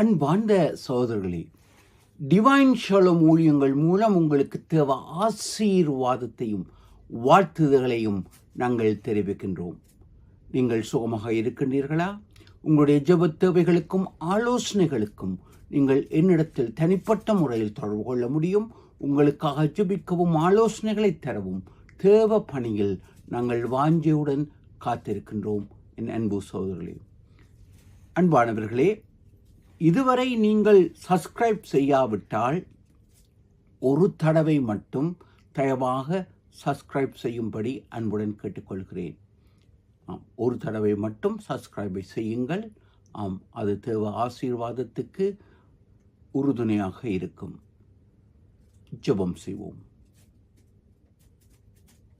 அன்பார்ந்த சகோதரர்களே டிவைன் ஷலம் ஊழியங்கள் மூலம் உங்களுக்கு தேவை ஆசீர்வாதத்தையும் வாழ்த்துதல்களையும் நாங்கள் தெரிவிக்கின்றோம். நீங்கள் சுகமாக இருக்கின்றீர்களா? உங்களுடைய ஜெப தேவைகளுக்கும் ஆலோசனைகளுக்கும் நீங்கள் என்னிடத்தில் தனிப்பட்ட முறையில் தொடர்பு கொள்ள முடியும். உங்களுக்காக ஜெபிக்கவும் ஆலோசனைகளை தரவும் தேவ பணியில் நாங்கள் வாஞ்சியுடன் காத்திருக்கின்றோம். என் அன்பு சகோதரர்களே அன்பானவர்களே இதுவரை நீங்கள் சப்ஸ்கிரைப் செய்யாவிட்டால் ஒரு தடவை மட்டும் தயவாக சப்ஸ்கிரைப் செய்யும்படி அன்புடன் கேட்டுக்கொள்கிறேன். ஆம் ஒரு தடவை மட்டும் சப்ஸ்கிரைபை செய்யுங்கள். ஆம் அது தேவ ஆசீர்வாதத்துக்கு உறுதுணையாக இருக்கும். ஜெபம் செய்வோம்.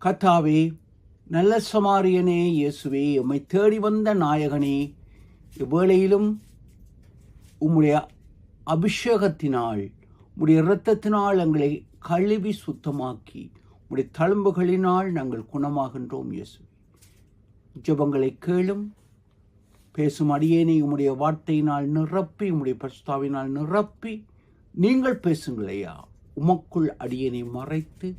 கத்தாவே நல்ல சமாரியனே இயேசுவே எம்மை தேடி வந்த நாயகனே இவ்வேளையிலும் உம்முடைய அபிஷேகத்தினால் உம்முடைய இரத்தத்தினால் எங்களை கழுவி சுத்தமாக்கி உம்முடைய தழும்புகளினால் நாங்கள் குணமாகின்றோம் இயேசு. ஜபங்களை கேளும். பேசும் அடியேனை உம்முடைய வார்த்தையினால் நிரப்பி உம்முடைய பரிசுத்தாவினால் நிரப்பி நீங்கள் பேசுங்களையா உமக்குள் அடியனை மறைத்து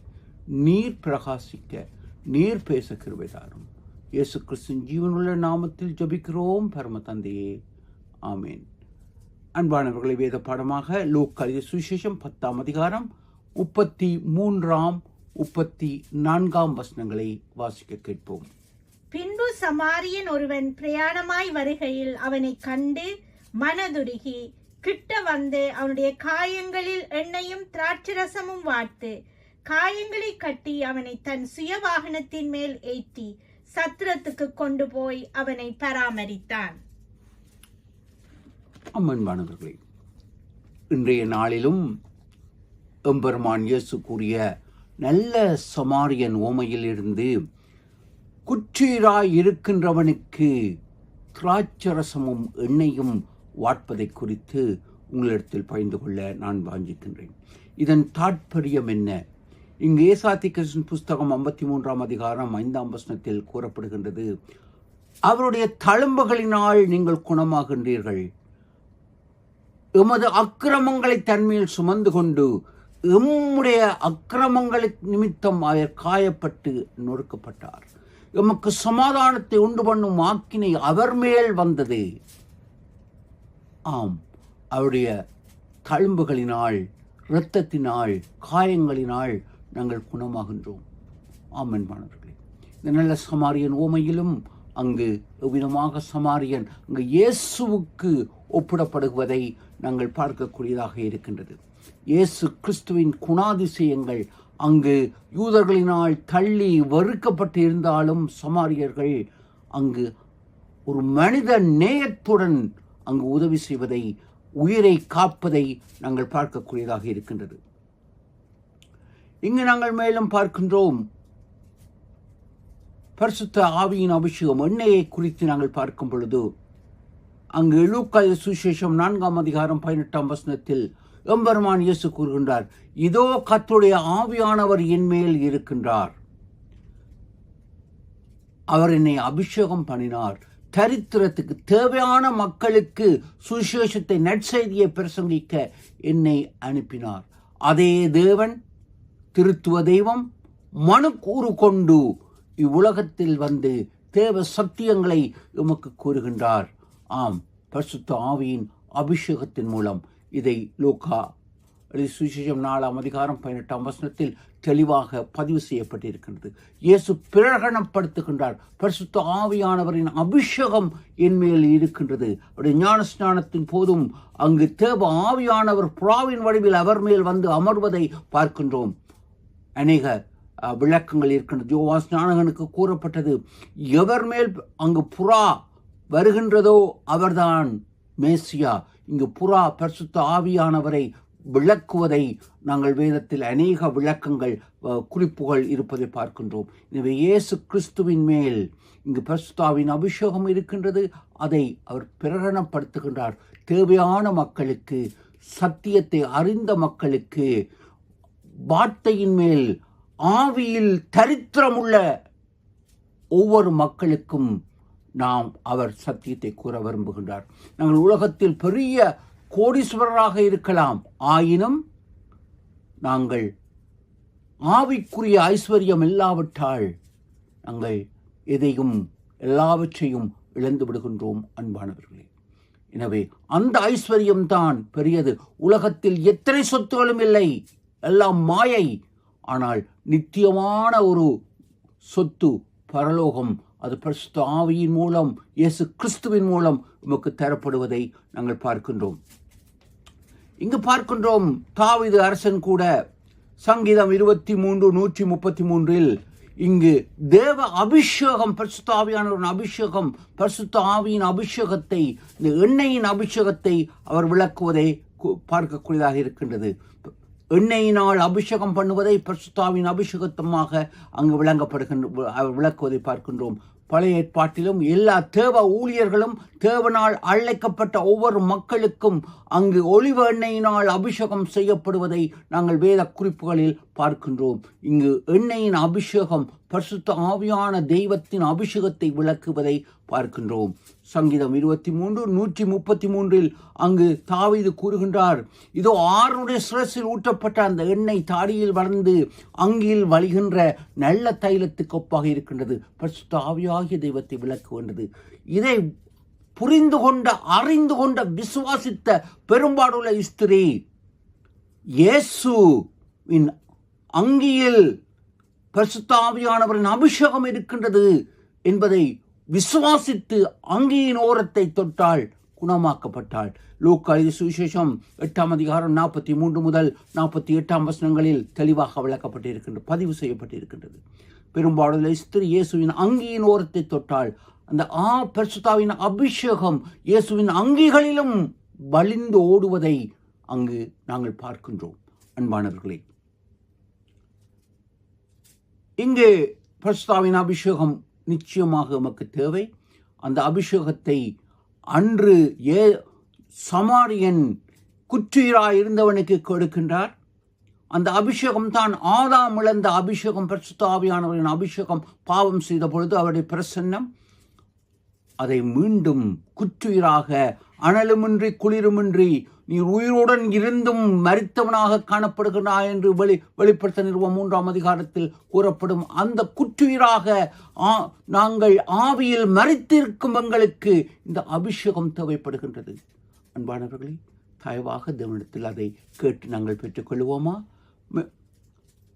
நீர் பிரகாசிக்க நீர் பேச கிருபை தாரும். இயேசு கிறிஸ்துவின் ஜீவனுள்ள நாமத்தில் ஜபிக்கிறோம் பரம தந்தையே. ஆமேன். அன்பானவர்களை வேத பாடமாக லோக்கல் சுவிசேஷம் பத்தாம் அதிகாரம் முப்பத்தி மூன்றாம் முப்பத்தி நான்காம் வசனங்களை வாசிக்க கேட்போம். பின்பு சமாரியன் ஒருவன் பிரயாணமாய் வருகையில் அவனை கண்டு மனதுருகி கிட்ட வந்து அவனுடைய காயங்களில் எண்ணெயும் திராட்சரசமும் வார்த்து காயங்களை கட்டி அவனை தன் சுய வாகனத்தின் மேல் ஏற்றி சத்திரத்துக்கு கொண்டு போய் அவனை பராமரித்தான். அம்மன்பானவர்களே இன்றைய நாளிலும் எம்பெருமான் இயேசு கூறிய நல்ல சமாரியன் ஓமையிலிருந்து குற்றீராய் இருக்கின்றவனுக்கு திராட்சரசமும் எண்ணெயும் வாட்பதை குறித்து உங்களிடத்தில் பகிர்ந்து கொள்ள நான் வாஞ்சிக்கின்றேன். இதன் தாற்பயம் என்ன? இங்கு ஏசாத்தி கிருஷ்ணன் புஸ்தகம் ஐம்பத்தி மூன்றாம் அதிகாரம் ஐந்தாம் வசனத்தில் கூறப்படுகின்றது அவருடைய தழும்புகளினால் நீங்கள் குணமாகின்றீர்கள். எமது அக்கிரமங்களை தன்மையில் சுமந்து கொண்டு எம்முடைய அக்கிரமங்களை நிமித்தம் அவர் காயப்பட்டு நொறுக்கப்பட்டார். எமக்கு சமாதானத்தை உண்டு பண்ணும் ஆக்கினை அவர் மேல் வந்தது. ஆம் அவருடைய தழும்புகளினால் இரத்தத்தினால் காயங்களினால் நாங்கள் குணமாகின்றோம். ஆமன் மாணவர்களே இந்த நல்ல சமாரியன் ஓமையிலும் அங்கு எவ்விதமாக சமாரியன் அங்கு இயேசுவுக்கு ஒப்பிடப்படுவதை நாங்கள் பார்க்கக்கூடியதாக இருக்கின்றது. இயேசு கிறிஸ்துவின் குணாதிசயங்கள் அங்கு யூதர்களினால் தள்ளி வெறுக்கப்பட்டு இருந்தாலும் சமாரியர்கள் அங்கு ஒரு மனித நேயத்துடன் அங்கு உதவி செய்வதை உயிரை காப்பதை நாங்கள் பார்க்கக்கூடியதாக இருக்கின்றது. இங்கு நாங்கள் மேலும் பார்க்கின்றோம். பரிசுத்த ஆவியின் அபிஷேகம் எண்ணெயை குறித்து நாங்கள் பார்க்கும் பொழுது அங்கு லூக்காய சுசேஷம் நான்காம் அதிகாரம் பதினெட்டாம் வசனத்தில் எம்பெருமான் இயேசு கூறுகின்றார் இதோ கத்துடைய ஆவியானவர் என்மேல் இருக்கின்றார். அவர் என்னை அபிஷேகம் பண்ணினார். தரித்திரத்துக்கு தேவையான மக்களுக்கு சுசேஷத்தை நற்செய்தியை பிரசங்கிக்க என்னை அனுப்பினார். அதே தேவன் திருத்துவ தெய்வம் மனு கூறு கொண்டு இவ்வுலகத்தில் வந்து தேவ சத்தியங்களை எமக்கு கூறுகின்றார். ஆம் பரிசுத்த ஆவியின் அபிஷேகத்தின் மூலம் இதை லோகா சுவிசேஷம் நாலாம் அதிகாரம் பதினெட்டாம் வசனத்தில் தெளிவாக பதிவு செய்யப்பட்டிருக்கின்றது. இயேசு பிரகடனப்படுத்துகின்றார். பரிசுத்த ஆவியானவரின் அபிஷேகம் என் மேல் இருக்கின்றது. அவருடைய ஞான ஸ்நானத்தின் போதும் அங்கு தேவ ஆவியானவர் புறாவின் வடிவில் அவர் மேல் வந்து அமர்வதை பார்க்கின்றோம். அநேக விளக்கங்கள் இருக்கின்றது. யோவா ஸ்நானகனுக்கு கூறப்பட்டது எவர் மேல் அங்கு புறா வருகின்றதோ அவர்தான். மேசியா இங்கு புறா பரிசுத்த ஆவியானவரை விளக்குவதை நாங்கள் வேதத்தில் அநேக விளக்கங்கள் குறிப்புகள் இருப்பதை பார்க்கின்றோம். எனவே இயேசு கிறிஸ்துவின் மேல் இங்கு பரிசுத்தாவின் அபிஷேகம் இருக்கின்றது. அதை அவர் பிரகடனப்படுத்துகின்றார். தேவையான மக்களுக்கு சத்தியத்தை அறிந்த மக்களுக்கு வார்த்தையின் மேல் ஆவியில் தரித்திரமுள்ள ஒவ்வொரு மக்களுக்கும் நாம் அவர் சத்தியத்தை கூற விரும்புகின்றார். நாங்கள் உலகத்தில் பெரிய கோடீஸ்வரராக இருக்கலாம். ஆயினும் நாங்கள் ஆவிக்குரிய ஐஸ்வர்யம் இல்லாவிட்டால் நாங்கள் எதையும் எல்லாவற்றையும் இழந்து விடுகின்றோம் அன்பானவர்களே. எனவே அந்த ஐஸ்வர்யம்தான் பெரியது. உலகத்தில் எத்தனை சொத்துகளும் இல்லை. எல்லாம் மாயை. ஆனால் நித்தியமான ஒரு சொத்து பரலோகம் அது பரிசுத்த ஆவியின் மூலம் இயேசு கிறிஸ்துவின் மூலம் நமக்கு தரப்படுவதை நாங்கள் பார்க்கின்றோம். இங்கு பார்க்கின்றோம் தாவிது அரசன் கூட சங்கீதம் இருபத்தி மூன்று நூற்றி முப்பத்தி மூன்றில் இங்கு தேவ அபிஷேகம் பரிசுத்த ஆவியானவரின் அபிஷேகம் பரிசுத்த ஆவியின் அபிஷேகத்தை இந்த எண்ணெயின் அபிஷேகத்தை அவர் விளக்குவதை பார்க்கக்கூடியதாக இருக்கின்றது. எண்ணெயினால் அபிஷேகம் பண்ணுவதை பிரசுத்தாவின் அபிஷேகத்தமாக அங்கு விளங்கப்படுகின்ற விளக்குவதை பார்க்கின்றோம். பழைய ஏற்பாட்டிலும் எல்லா தேவ ஊழியர்களும் தேவனால் அழைக்கப்பட்ட ஒவ்வொரு மக்களுக்கும் அங்கு ஒளிவ எண்ணெயினால் அபிஷேகம் செய்யப்படுவதை நாங்கள் வேத குறிப்புகளில் பார்க்கின்றோம். இங்கு எண்ணெயின் அபிஷேகம் பரிசுத்த ஆவியான தெய்வத்தின் அபிஷேகத்தை விளக்குவதை பார்க்கின்றோம். சங்கீதம் இருபத்தி மூன்று நூற்றி முப்பத்தி மூன்றில் அங்கு தாவீது கூறுகின்றார் இதோ ஆறுடைய சிரசில் ஊற்றப்பட்ட அந்த எண்ணெய் தாடியில் வளர்ந்து அங்கில் வழிகின்ற நல்ல தைலத்துக்கு ஒப்பாக இருக்கின்றது. பரிசுத்த ஆவியாகிய தெய்வத்தை விளக்குகின்றது. இதை புரிந்து கொண்ட அறிந்து கொண்ட விசுவாசித்த பெரும்பாடுள்ள ஸ்திரீ இயேசுவின் அங்கியில் பரிசுத்தாவியானவரின் அபிஷேகம் இருக்கின்றது என்பதை விசுவாசித்து அங்கியின் ஓரத்தை தொட்டால் குணமாக்கப்பட்டாள் லூக்கா சுவிசேஷம் எட்டாம் அதிகாரம் நாற்பத்தி மூன்று முதல் நாற்பத்தி எட்டாம் வசனங்களில் தெளிவாக விளக்கப்பட்டிருக்கின்றது பதிவு செய்யப்பட்டிருக்கின்றது. பெரும்பாடுள்ள ஸ்திரி இயேசுவின் அங்கியின் ஓரத்தை தொட்டால் அந்த ஆ பரிசுத்தாவின் அபிஷேகம் இயேசுவின் அங்கிகளிலும் வலிந்து ஓடுவதை அங்கு நாங்கள் பார்க்கின்றோம். அன்பானவர்களே இங்கே பிரஸ்தாவின் அபிஷேகம் நிச்சயமாக நமக்கு தேவை. அந்த அபிஷேகத்தை அன்று ஏ சமாரியன் குற்றுயிராய் இருந்தவனுக்கு கொடுக்கின்றார். அந்த அபிஷேகம் தான் ஆதாம் இழந்த அபிஷேகம் பரிசுத்தாவியானவரின் அபிஷேகம் பாவம் செய்த பொழுது அவருடைய பிரசன்னம். அதை மீண்டும் குற்றுயிராக அனலுமின்றி குளிருமின்றி நீ உயிருடன் இருந்தும் மறித்தவனாக காணப்படுகிறாய் என்று வெளி வெளிப்படுத்த நிறுவனம் மூன்றாம் அதிகாரத்தில் கூறப்படும் அந்த குற்றுயிராக ஆ- நாங்கள் ஆவியில் மறித்திருக்கும் எங்களுக்கு இந்த அபிஷேகம் தேவைப்படுகின்றது. அன்பானவர்களே தயவாக தேவனிடத்தில் அதை கேட்டு நாங்கள் பெற்றுக்கொள்வோமா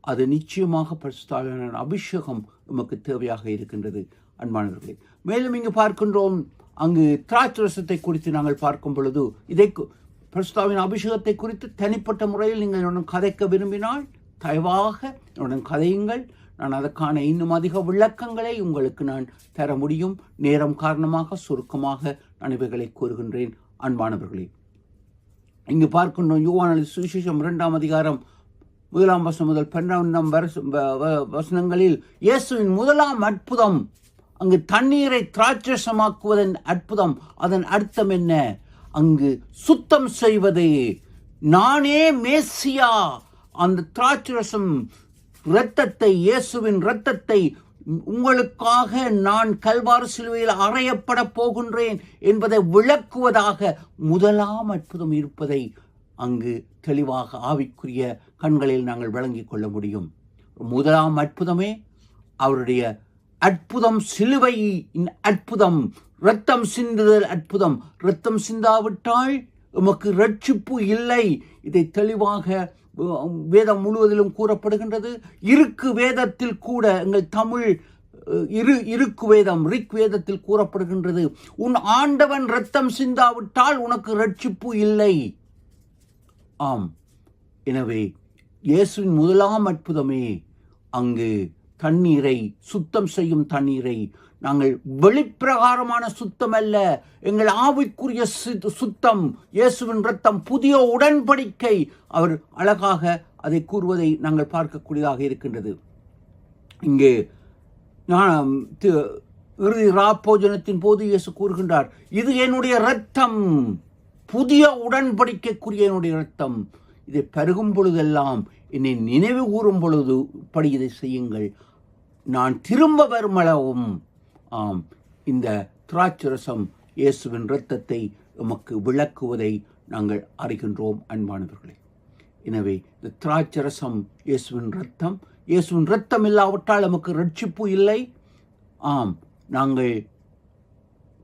அது நிச்சயமாக பரிசுத்தாவியான அபிஷேகம் நமக்கு தேவையாக இருக்கின்றது அன்பானவர்களே. மேலும் இங்கு பார்க்கின்றோம் அங்கு திராட்சரசத்தை குறித்து நாங்கள் பார்க்கும் பொழுது இதை பிரஸ்தாவின் அபிஷேகத்தை குறித்து தனிப்பட்ட முறையில் நீங்கள் என்னுடன் கதைக்க விரும்பினால் தயவாக என்னுடன் கதையுங்கள். நான் அதற்கான இன்னும் அதிக விளக்கங்களை உங்களுக்கு நான் தர முடியும். நேரம் காரணமாக சுருக்கமாக நான் இவைகளை கூறுகின்றேன். அன்பானவர்களே இங்கு பார்க்கின்றோம் யுவான சுவிசேஷம் இரண்டாம் அதிகாரம் முதலாம் வசனம் முதல் பன்னெண்டாம் வருஷ- வ- வ- வசனங்களில் இயேசுவின் முதலாம் அற்புதம். அங்கு தண்ணீரை திராட்சசமாக்குவதன் அற்புதம். அதன் அர்த்தம் என்ன? அங்கு சுத்தம் செய்வது. நானே மேசியா. அந்த திராட்சரசம் இரத்தத்தை இயேசுவின் இரத்தத்தை உங்களுக்காக நான் கல்வாறு சிலுவையில் அறையப்பட போகின்றேன் என்பதை விளக்குவதாக முதலாம் அற்புதம் இருப்பதை அங்கு தெளிவாக ஆவிக்குரிய கண்களில் நாங்கள் விளங்கிக் கொள்ள முடியும். முதலாம் அற்புதமே அவருடைய அற்புதம் சிலுவையின் அற்புதம் இரத்தம் சிந்துதல் அற்புதம். இரத்தம் சிந்தாவிட்டால் உமக்கு ரட்சிப்பு இல்லை. இதை தெளிவாக வேதம் முழுவதிலும் கூறப்படுகின்றது. இருக்கு வேதத்தில் கூட எங்கள் தமிழ் இரு இருக்கு வேதம் ரிக் வேதத்தில் கூறப்படுகின்றது. உன் ஆண்டவன் ரத்தம் சிந்தாவிட்டால் உனக்கு ரட்சிப்பு இல்லை. ஆம். எனவே இயேசுவின் முதலாம் அற்புதமே அங்கு தண்ணீரை சுத்தம் செய்யும் தண்ணீரை நாங்கள் வெளிப்பிரகாரமான சுத்தம் அல்ல. எங்கள் ஆவிக்குரிய சுத்தம் இயேசுவின் ரத்தம் புதிய உடன்படிக்கை. அவர் அழகாக அதை கூறுவதை நாங்கள் பார்க்கக்கூடியதாக இருக்கின்றது. இங்கே நான் இறுதி ராப்போஜனத்தின் போது இயேசு கூறுகின்றார் இது என்னுடைய ரத்தம் புதிய உடன்படிக்கைக்குரிய என்னுடைய ரத்தம் இதை பருகும் பொழுதெல்லாம் என்னை நினைவு கூறும் பொழுது படி இதை செய்யுங்கள். நான் திரும்ப வருமளவும். ஆம் இந்த திராட்சரசம் இயேசுவின் இரத்தத்தை உமக்கு விளக்குவதை நாங்கள் அறிகின்றோம் அன்பானவர்களே. எனவே இந்த திராட்சரசம் இயேசுவின் ரத்தம் இயேசுவின் ரத்தம் இல்லாவிட்டால் நமக்கு ரட்சிப்பு இல்லை. ஆம் நாங்கள்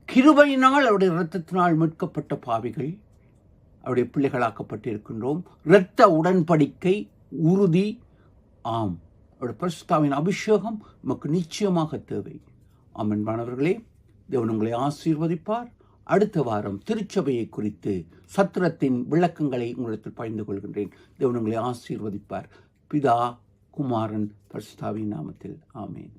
கிருபையினால் அவருடைய இரத்தத்தினால் மீட்கப்பட்ட பாவிகள் அவருடைய பிள்ளைகளாக்கப்பட்டிருக்கின்றோம். இரத்த உடன்படிக்கை உறுதி ஆம் அவருடைய பிரஸ்தாவின் அபிஷேகம் நமக்கு நிச்சயமாக தேவை. ஆம் தேவன் உங்களை ஆசீர்வதிப்பார். அடுத்த வாரம் திருச்சபையை குறித்து சத்திரத்தின் விளக்கங்களை உங்களிடத்தில் பகிர்ந்து கொள்கின்றேன். தேவன் உங்களை ஆசீர்வதிப்பார். பிதா குமாரன் பரிசுத்தாவின் நாமத்தில். ஆமேன்.